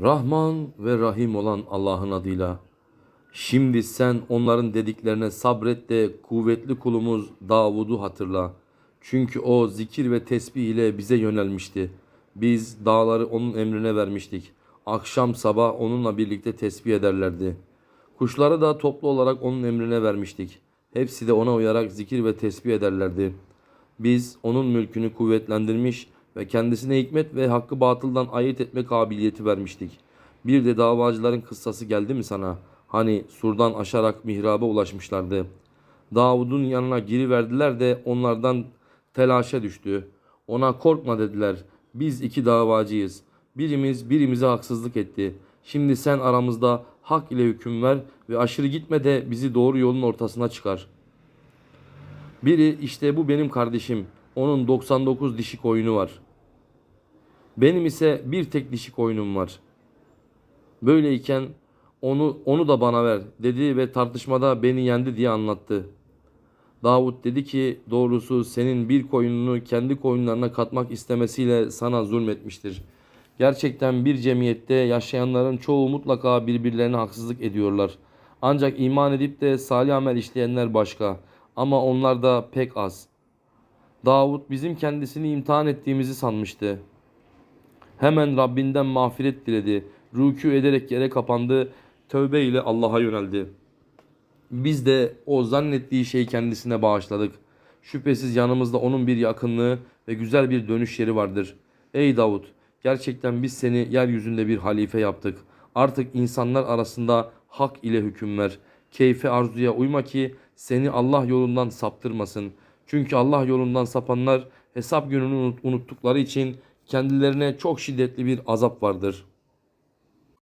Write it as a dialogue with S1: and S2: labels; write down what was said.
S1: Rahman ve Rahim olan Allah'ın adıyla. Şimdi sen onların dediklerine sabret de kuvvetli kulumuz Davud'u hatırla. Çünkü o zikir ve tesbih ile bize yönelmişti. Biz dağları onun emrine vermiştik. Akşam sabah onunla birlikte tesbih ederlerdi. Kuşları da toplu olarak onun emrine vermiştik. Hepsi de ona uyarak zikir ve tesbih ederlerdi. Biz onun mülkünü kuvvetlendirmiş ve kendisine hikmet ve hakkı batıldan ayırt etme kabiliyeti vermiştik. Bir de davacıların kıssası geldi mi sana? Hani surdan aşarak mihraba ulaşmışlardı. Davud'un yanına giriverdiler de onlardan telaşa düştü. Ona korkma dediler. Biz iki davacıyız. Birimiz birimize haksızlık etti. Şimdi sen aramızda hak ile hüküm ver ve aşırı gitme de bizi doğru yolun ortasına çıkar.'' Biri işte bu benim kardeşim. Onun 99 dişi koyunu var. Benim ise bir tek dişi koyunum var. Böyleyken onu onu da bana ver dedi ve tartışmada beni yendi diye anlattı. Davut dedi ki doğrusu senin bir koyununu kendi koyunlarına katmak istemesiyle sana zulmetmiştir. Gerçekten bir cemiyette yaşayanların çoğu mutlaka birbirlerine haksızlık ediyorlar. Ancak iman edip de salih amel işleyenler başka. Ama onlar da pek az. Davut bizim kendisini imtihan ettiğimizi sanmıştı. Hemen Rabbinden mağfiret diledi. Rükû ederek yere kapandı. Tövbe ile Allah'a yöneldi. Biz de o zannettiği şeyi kendisine bağışladık. Şüphesiz yanımızda onun bir yakınlığı ve güzel bir dönüş yeri vardır. Ey Davut! Gerçekten biz seni yeryüzünde bir halife yaptık. Artık insanlar arasında hak ile hüküm ver. Keyfe arzuya uyma ki seni Allah yolundan saptırmasın. Çünkü Allah yolundan sapanlar hesap gününü unut- unuttukları için kendilerine çok şiddetli bir azap vardır.''